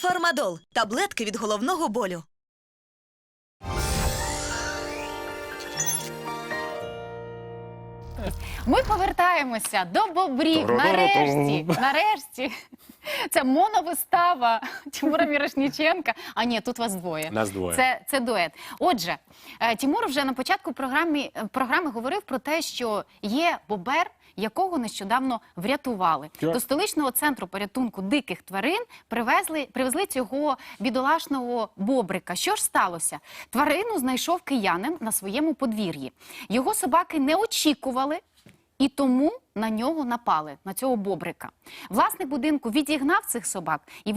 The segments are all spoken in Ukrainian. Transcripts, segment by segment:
Фармадол таблетки від головного болю. Ми повертаємося до бобрів. Нарешті, нарешті. Це моновистава Тимура Мірошніченка. А ні, тут вас двоє. Нас двоє. Це, це дует. Отже, е, Тимур вже на початку програми, програми говорив про те, що є бобер, якого нещодавно врятували. Так. До столичного центру порятунку диких тварин привезли, привезли цього бідолашного бобрика. Що ж сталося? Тварину знайшов киянин на своєму подвір'ї. Його собаки не очікували. І тому на нього напали, на цього бобрика. Власник будинку відігнав цих собак і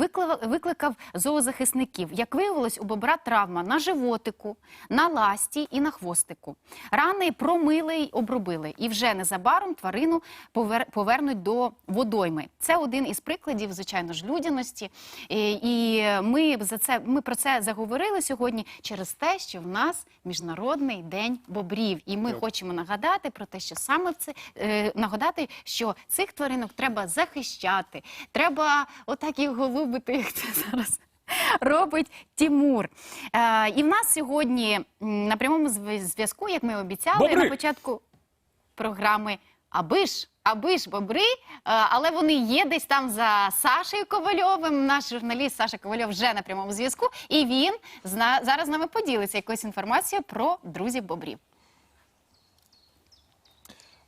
викликав, зоозахисників. Як виявилось, у бобра травма на животику, на ласті і на хвостику. Рани промили й обробили. І вже незабаром тварину повернуть до водойми. Це один із прикладів, звичайно ж, людяності. І, ми за це ми про це заговорили сьогодні через те, що в нас міжнародний день бобрів, і ми хочемо нагадати про те, що саме в це е, нагадати, що цих тваринок треба захищати, треба отак їх голубити, як це зараз. Робить Тімур. Е, і в нас сьогодні на прямому зв'язку, як ми обіцяли Бобри! на початку програми Аби ж, аби ж бобри, е, але вони є десь там за Сашею Ковальовим. Наш журналіст Саша Ковальов вже на прямому зв'язку, і він зараз з нами поділиться якоюсь інформацією про друзів бобрів.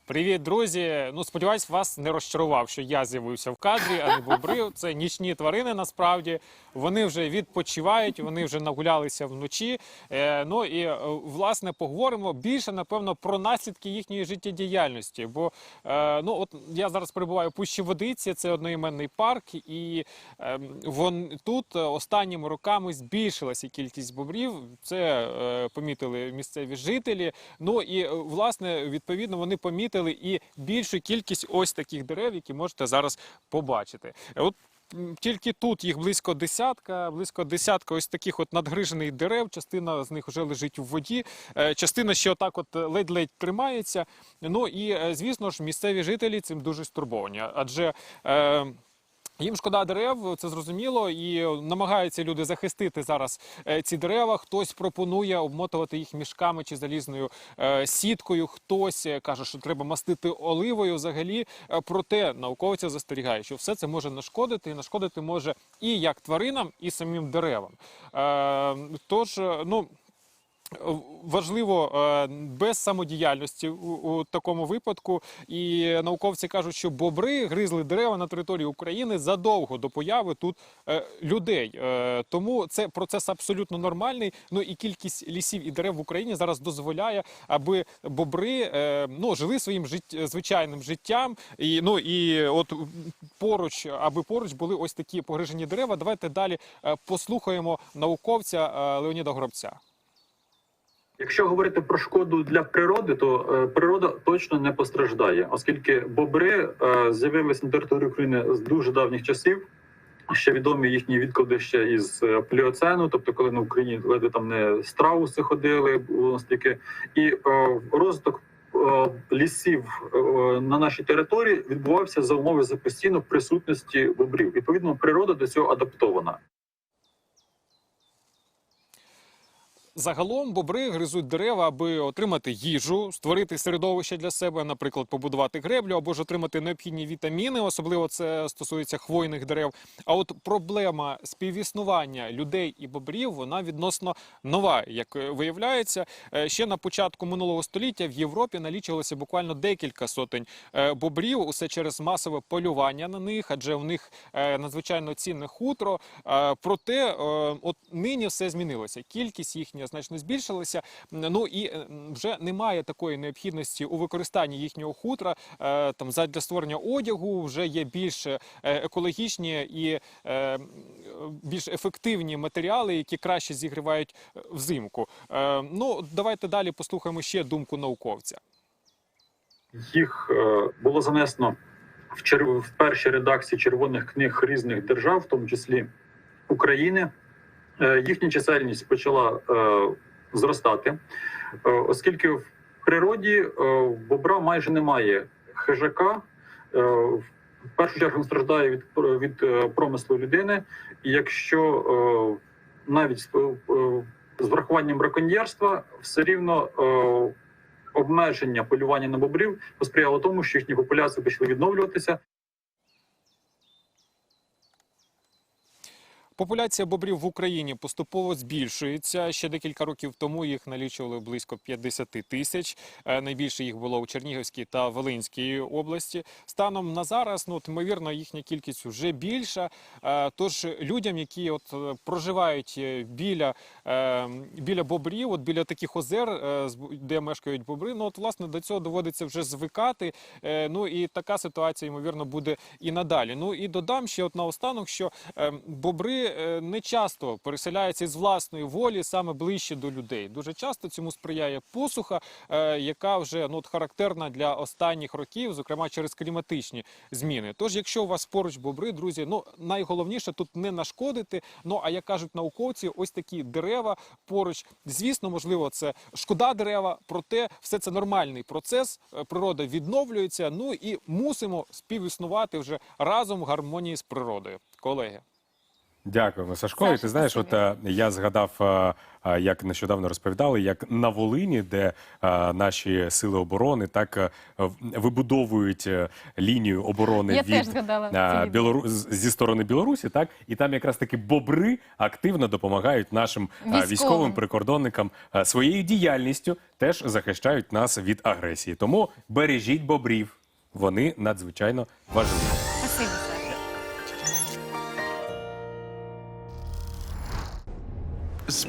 Привіт, друзі. Ну сподіваюсь, вас не розчарував, що я з'явився в кадрі, а не бобри. Це нічні тварини. Насправді вони вже відпочивають, вони вже нагулялися вночі. Е, ну і е, власне поговоримо більше напевно про наслідки їхньої життєдіяльності. Бо е, ну от я зараз перебуваю у Пущі Водиці, це одноіменний парк, і е, вон тут останніми роками збільшилася кількість бобрів. Це е, помітили місцеві жителі. Ну і е, власне відповідно вони помітили і більшу кількість ось таких дерев, які можете зараз побачити. Е, От тільки тут їх близько десятка, близько десятка ось таких от надгрижених дерев. Частина з них вже лежить у воді, е, частина ще отак от ледь-ледь тримається. Ну і е, звісно ж, місцеві жителі цим дуже стурбовані, адже. Їм шкода дерев, це зрозуміло, і намагаються люди захистити зараз е, ці дерева. Хтось пропонує обмотувати їх мішками чи залізною е, сіткою. Хтось е, каже, що треба мастити оливою. Взагалі, проте науковці застерігають, що все це може нашкодити, і нашкодити може і як тваринам, і самим деревам. Тож, ну. Важливо е, без самодіяльності у, такому випадку, і науковці кажуть, що бобри гризли дерева на території України задовго до появи тут е, людей. Е, Тому це процес абсолютно нормальний. Ну і кількість лісів і дерев в Україні зараз дозволяє, аби бобри ну жили своїм жит... звичайним життям. І ну і от поруч, аби поруч були ось такі погрижені дерева. Давайте далі послухаємо науковця Леоніда Горобця. Якщо говорити про шкоду для природи, то е, природа точно не постраждає, оскільки бобри е, з'явилися на території України з дуже давніх часів. Ще відомі їхні відклади ще із е, пліоцену, тобто коли на Україні ледве там не страуси ходили, було настільки і е, розвиток е, лісів е, на нашій території відбувався за умови за постійно присутності бобрів. Відповідно, природа до цього адаптована. Загалом бобри гризуть дерева, аби отримати їжу, створити середовище для себе, наприклад, побудувати греблю або ж отримати необхідні вітаміни. Особливо це стосується хвойних дерев. А от проблема співіснування людей і бобрів вона відносно нова. Як е, виявляється, Е, ще на початку минулого століття в Європі налічувалося буквально декілька сотень е, бобрів. Усе через масове полювання на них, адже у них надзвичайно цінне хутро. Проте, от нині все змінилося. Кількість їхня значно збільшилася. Ну і е, вже немає такої необхідності у використанні їхнього хутра. Е, Там задля створення одягу вже є більш е, екологічні і більш ефективні матеріали, які краще зігрівають взимку. Ну, давайте далі послухаємо ще думку науковця. їх було занесено в, чер... в перші редакції червоних книг різних держав, в тому числі України. Е, їхня чисельність почала е, зростати, е, оскільки в природі бобра майже немає хижака. В першу чергу страждає від, від промислу людини. І якщо навіть з, врахуванням браконьєрства, все рівно обмеження полювання на бобрів посприяло тому, що їхні популяції почали відновлюватися. Популяція бобрів в Україні поступово збільшується. Ще декілька років тому їх налічували близько 50 тисяч. Е, Найбільше їх було у Чернігівській та Волинській області. Станом на зараз, ну ймовірно, їхня кількість вже більша. Е, Тож людям, які от е, проживають біля, біля бобрів, от біля таких озер, де мешкають бобри, ну от власне до цього доводиться вже звикати. Ну і така ситуація, ймовірно, буде і надалі. Ну і додам ще от наостанок, що е, бобри е, не часто переселяються з власної волі саме ближче до людей. Дуже часто цьому сприяє посуха, е, яка вже ну от характерна для останніх років, зокрема через кліматичні зміни. Тож, якщо у вас поруч бобри, друзі, ну найголовніше тут не нашкодити. Ну а як кажуть науковці, ось такі дерева поруч. Звісно, можливо, це шкода дерева, проте все це нормальний процес. е, Природа відновлюється. Ну і мусимо співіснувати вже разом в гармонії з природою, колеги. Дякуємо, Сашко. І ти знаєш, от е, я згадав, е, е, як нещодавно розповідали, як на Волині, де е, наші сили оборони так е, в- вибудовують е, лінію оборони Я від згадала відео. Білору... з- зі сторони Білорусі, так і там якраз таки бобри активно допомагають нашим е, Військовим. військовим прикордонникам е, своєю діяльністю теж захищають нас від агресії. Тому бережіть бобрів. Вони надзвичайно важливі.